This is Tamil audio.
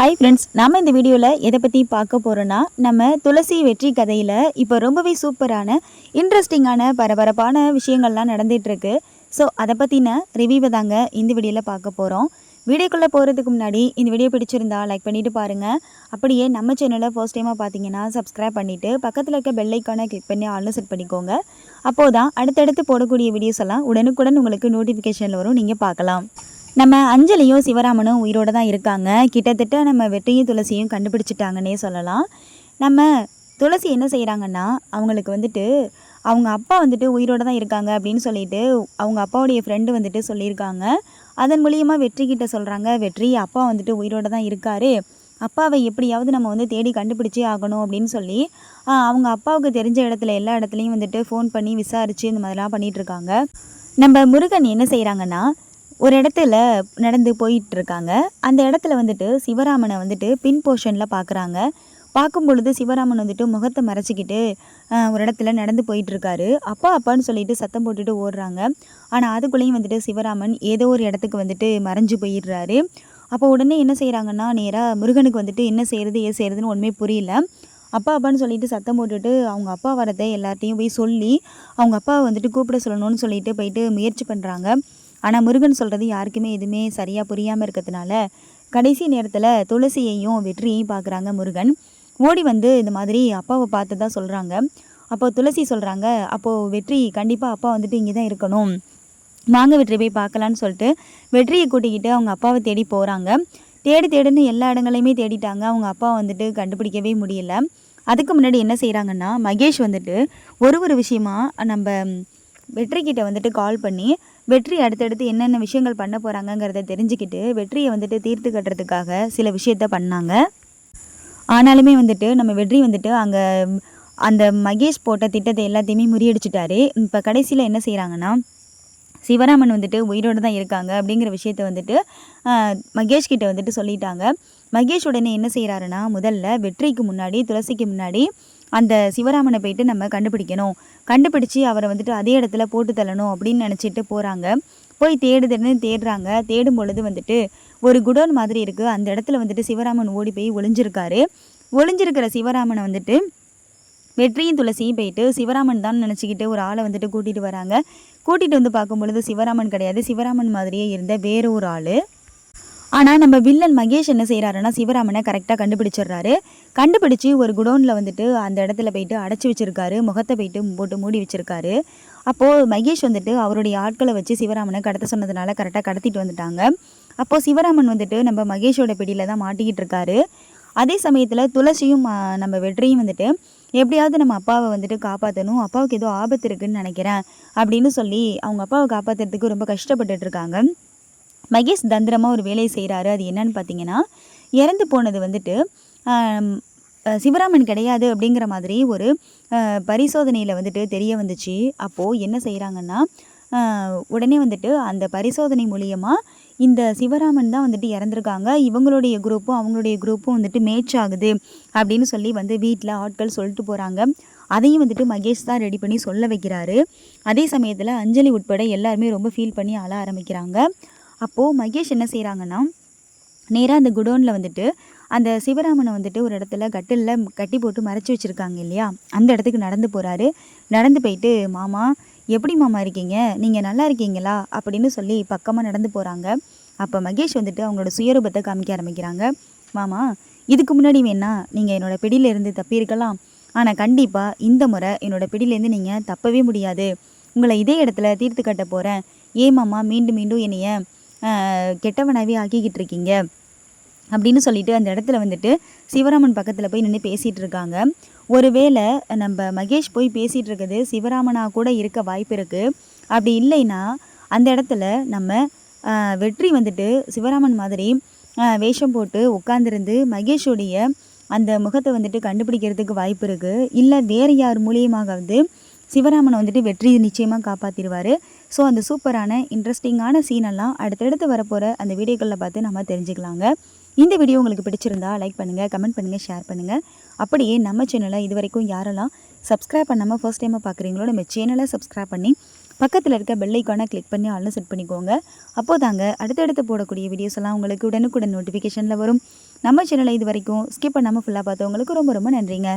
ஹாய் ஃப்ரெண்ட்ஸ் நம்ம இந்த வீடியோவில் எதை பற்றி பார்க்க போகிறோன்னா நம்ம துளசி வெற்றி கதையில் இப்போ ரொம்பவே சூப்பரான இன்ட்ரெஸ்டிங்கான பரபரப்பான விஷயங்கள்லாம் நடந்துகிட்ருக்கு ஸோ அதை பற்றின ரிவ்யூவை தாங்க இந்த வீடியோவில் பார்க்க போகிறோம் வீடியோக்குள்ளே போகிறதுக்கு முன்னாடி இந்த வீடியோ பிடிச்சிருந்தா லைக் பண்ணிவிட்டு பாருங்கள் அப்படியே நம்ம சேனலை ஃபர்ஸ்ட் டைமாக பார்த்தீங்கன்னா சப்ஸ்கிரைப் பண்ணிவிட்டு பக்கத்தில் இருக்க பெல் ஐக்கானை கிளிக் பண்ணி ஆல்னு செட் பண்ணிக்கோங்க. அப்போது தான் அடுத்தடுத்து போடக்கூடிய வீடியோஸ் எல்லாம் உடனுக்குடன் உங்களுக்கு நோட்டிஃபிகேஷனில் வரும். நீங்கள் பார்க்கலாம். நம்ம அஞ்சலியும் சிவராமனும் உயிரோடு தான் இருக்காங்க. கிட்டத்தட்ட நம்ம வெற்றியும் துளசியும் கண்டுபிடிச்சிட்டாங்கன்னே சொல்லலாம். நம்ம துளசி என்ன செய்கிறாங்கன்னா அவங்களுக்கு வந்துட்டு அவங்க அப்பா வந்துட்டு உயிரோடு தான் இருக்காங்க அப்படின்னு சொல்லிட்டு அவங்க அப்பாவுடைய ஃப்ரெண்டு வந்துட்டு சொல்லியிருக்காங்க. அதன் மூலியமாக வெற்றி கிட்ட சொல்கிறாங்க வெற்றி அப்பா வந்துட்டு உயிரோடு தான் இருக்காரு. அப்பாவை எப்படியாவது நம்ம வந்து தேடி கண்டுபிடிச்சே ஆகணும் அப்படின்னு சொல்லி அவங்க அப்பாவுக்கு தெரிஞ்ச இடத்துல எல்லா இடத்துலையும் வந்துட்டு ஃபோன் பண்ணி விசாரித்து இந்த மாதிரிலாம் பண்ணிகிட்ருக்காங்க நம்ம முருகன் என்ன செய்கிறாங்கன்னா ஒரு இடத்துல நடந்து போயிட்டு இருக்காங்க அந்த இடத்துல வந்துட்டு சிவராமனை வந்துட்டு பின் போர்ஷனில் பார்க்குறாங்க பார்க்கும் பொழுது சிவராமன் வந்துட்டு முகத்தை மறைச்சிக்கிட்டு ஒரு இடத்துல நடந்து போயிட்டு இருக்காரு அப்பா அப்பான்னு சொல்லிட்டு சத்தம் போட்டுட்டு ஓடுறாங்க. ஆனால் அதுக்குள்ளேயும் வந்துட்டு சிவராமன் ஏதோ ஒரு இடத்துக்கு வந்துட்டு மறைஞ்சு போயிடுறாரு. அப்போ உடனே என்ன செய்கிறாங்கன்னா நேராக முருகனுக்கு வந்துட்டு என்ன செய்கிறது ஏது செய்கிறதுன்னு ஒன்றுமே புரியல. அப்பா அப்பான்னு சொல்லிட்டு சத்தம் போட்டுட்டு அவங்க அப்பா வரதை எல்லார்ட்டையும் போய் சொல்லி அவங்க அப்பாவை வந்துட்டு கூப்பிட சொல்லணும்னு சொல்லிட்டு போயிட்டு முயற்சி பண்ணுறாங்க ஆனால் முருகன் சொல்கிறது யாருக்குமே எதுவுமே சரியாக புரியாமல் இருக்கிறதுனால கடைசி நேரத்தில் துளசியையும் வெற்றியையும் பார்க்குறாங்க முருகன். ஓடி வந்து இந்த மாதிரி அப்பாவை பார்த்து தான் சொல்கிறாங்க அப்போ துளசி சொல்கிறாங்க அப்போது வெற்றி கண்டிப்பாக அப்பா வந்துட்டு இங்கே தான் இருக்கணும். வாங்க வெற்றி போய் பார்க்கலான்னு சொல்லிட்டு வெற்றியை கூட்டிக்கிட்டு அவங்க அப்பாவை தேடி போகிறாங்க தேடி தேடுன்னு எல்லா இடங்களையுமே தேடிட்டாங்க. அவங்க அப்பா வந்துட்டு கண்டுபிடிக்கவே முடியல. அதுக்கு முன்னாடி என்ன செய்கிறாங்கன்னா மகேஷ் வந்துட்டு ஒரு ஒரு விஷயமா நம்ம வெற்றிக்கிட்ட வந்துட்டு கால் பண்ணி வெற்றி அடுத்தடுத்து என்னென்ன விஷயங்கள் பண்ண போகிறாங்கங்கிறத தெரிஞ்சுக்கிட்டு வெற்றியை வந்துட்டு தீர்த்து கட்டுறதுக்காக சில விஷயத்த பண்ணாங்க. ஆனாலுமே வந்துட்டு நம்ம வெற்றி வந்துட்டு அங்கே அந்த மகேஷ் போட்ட திட்டத்தை எல்லாத்தையுமே முறியடிச்சிட்டாரு. இப்போ கடைசியில் என்ன செய்கிறாங்கன்னா சிவராமன் வந்துட்டு உயிரோடு தான் இருக்காங்க அப்படிங்கிற விஷயத்த வந்துட்டு மகேஷ் கிட்ட வந்துட்டு சொல்லிட்டாங்க. மகேஷ் உடனே என்ன செய்கிறாருன்னா முதல்ல வெற்றிக்கு முன்னாடி துளசிக்கு முன்னாடி அந்த சிவராமனை போயிட்டு நம்ம கண்டுபிடிக்கணும். கண்டுபிடிச்சி அவரை வந்துட்டு அதே இடத்துல போட்டு தள்ளணும் அப்படின்னு நினச்சிட்டு போகிறாங்க போய் தேடுதுன்னு தேடுறாங்க. தேடும் பொழுது வந்துட்டு ஒரு குடோன் மாதிரி இருக்குது அந்த இடத்துல வந்துட்டு சிவராமன் ஓடி போய் ஒளிஞ்சிருக்காரு. ஒளிஞ்சிருக்கிற சிவராமனை வந்துட்டு வெற்றியும் துளசியும் போயிட்டு சிவராமன் தான் நினச்சிக்கிட்டு ஒரு ஆளை வந்துட்டு கூட்டிகிட்டு வராங்க. கூட்டிகிட்டு வந்து பார்க்கும் பொழுது சிவராமன் கிடையாது. சிவராமன் மாதிரியே இருந்த வேற ஒரு ஆள். ஆனால் நம்ம வில்லன் மகேஷ் என்ன செய்கிறாருன்னா சிவராமனை கரெக்டாக கண்டுபிடிச்சிடுறாரு. கண்டுபிடிச்சி ஒரு குடோனில் வந்துட்டு அந்த இடத்துல போயிட்டு அடைச்சி வச்சுருக்காரு. முகத்தை போயிட்டு போட்டு மூடி வச்சுருக்காரு. அப்போது மகேஷ் வந்துட்டு அவருடைய ஆட்களை வச்சு சிவராமனை கடத்த சொன்னதுனால கரெக்டாக கடத்திட்டு வந்துட்டாங்க. அப்போது சிவராமன் வந்துட்டு நம்ம மகேஷோட பிடியில் தான் மாட்டிக்கிட்டு இருக்காரு. அதே சமயத்தில் துளசியும் நம்ம வெற்றியும் வந்துட்டு எப்படியாவது நம்ம அப்பாவை வந்துட்டு காப்பாற்றணும் அப்பாவுக்கு ஏதோ ஆபத்து இருக்குன்னு நினைக்கிறேன். அப்படின்னு சொல்லி அவங்க அப்பாவை காப்பாற்றுறதுக்கு ரொம்ப கஷ்டப்பட்டுட்ருக்காங்க இருக்காங்க. மகேஷ் தந்திரமாக ஒரு வேலையை செய்கிறாரு அது என்னன்னு பார்த்தீங்கன்னா இறந்து போனது வந்துட்டு சிவராமன் கிடையாது அப்படிங்கிற மாதிரி ஒரு பரிசோதனையில் வந்துட்டு தெரிய வந்துச்சு. அப்போது என்ன செய்கிறாங்கன்னா உடனே வந்துட்டு அந்த பரிசோதனை மூலியமாக இந்த சிவராமன் தான் வந்துட்டு இறந்துருக்காங்க. இவங்களுடைய குரூப்பும் அவங்களுடைய குரூப்பும் வந்துட்டு மேட்ச் ஆகுது அப்படின்னு சொல்லி வந்து வீட்டில் ஆட்கள் சொல்லிட்டு போகிறாங்க அதையும் வந்துட்டு மகேஷ் தான் ரெடி பண்ணி சொல்ல வைக்கிறாரு. அதே சமயத்தில் அஞ்சலி உட்பட எல்லாருமே ரொம்ப ஃபீல் பண்ணி அழ ஆரம்பிக்கிறாங்க. அப்போது மகேஷ் என்ன செய்கிறாங்கன்னா நேராக அந்த குடோனில் வந்துட்டு அந்த சிவராமனை வந்துட்டு ஒரு இடத்துல கட்டிலில் கட்டி போட்டு மறைச்சி வச்சுருக்காங்க இல்லையா? அந்த இடத்துக்கு நடந்து போகிறாரு நடந்து போயிட்டு மாமா எப்படி மாமா இருக்கீங்க? நீங்கள் நல்லா இருக்கீங்களா? அப்படின்னு சொல்லி பக்கமாக நடந்து போகிறாங்க அப்போ மகேஷ் வந்துட்டு அவங்களோட சுயரூபத்தை காமிக்க ஆரம்பிக்கிறாங்க. மாமா இதுக்கு முன்னாடி வேணா நீங்கள் என்னோட பிடியிலேருந்து தப்பியிருக்கலாம் ஆனால் கண்டிப்பாக இந்த முறை என்னோட பிடியிலேருந்து நீங்கள் தப்பவே முடியாது. உங்களை இதே இடத்துல தீர்த்து கட்ட போகிறேன் ஏன் மாமா மீண்டும் மீண்டும் என்னைய கெட்டவனாகவே ஆக்கிக்கிட்டு இருக்கீங்க அப்படின்னு சொல்லிட்டு அந்த இடத்துல வந்துட்டு சிவராமன் பக்கத்தில் போய் நின்று பேசிகிட்டு இருக்காங்க ஒருவேளை நம்ம மகேஷ் போய் பேசிகிட்டு இருக்குது சிவராமனா கூட இருக்க வாய்ப்பு இருக்குது அப்படி இல்லைன்னா அந்த இடத்துல நம்ம வெற்றி வந்துட்டு சிவராமன் மாதிரி வேஷம் போட்டு உட்காந்துருந்து மகேஷோடைய அந்த முகத்தை வந்துட்டு கண்டுபிடிக்கிறதுக்கு வாய்ப்பு இருக்குது இல்லை வேறு யார் மூலியமாக வந்து சிவராமனை வந்துட்டு வெற்றி நிச்சயமாக காப்பாற்றிடுவார் ஸோ அந்த சூப்பரான இன்ட்ரெஸ்டிங்கான சீனெல்லாம் அடுத்தடுத்து வரப்போகிற அந்த வீடியோக்களில் பார்த்து நம்ம தெரிஞ்சுக்கலாங்க. இந்த வீடியோ உங்களுக்கு பிடிச்சிருந்தா லைக் பண்ணுங்கள் கமெண்ட் பண்ணுங்கள் ஷேர் பண்ணுங்கள் அப்படியே நம்ம சேனலை இது வரைக்கும் யாரெல்லாம் சப்ஸ்கிரைப் பண்ணாமல் ஃபர்ஸ்ட் டைமாக பார்க்குறீங்களோ நம்ம சேனலை சப்ஸ்கிரைப் பண்ணி பக்கத்தில் இருக்க பெல் ஐக்கானை கிளிக் பண்ணி ஆளும் செட் பண்ணிக்கோங்க. அப்போதாங்க அடுத்தடுத்து போடக்கூடிய வீடியோஸ் எல்லாம் உங்களுக்கு உடனுக்குடன் நோட்டிஃபிகேஷனில் வரும். நம்ம சேனலை இது வரைக்கும் ஸ்கிப் பண்ணாமல் ஃபுல்லாக பார்த்தவங்களுக்கு ரொம்ப ரொம்ப நன்றிங்க.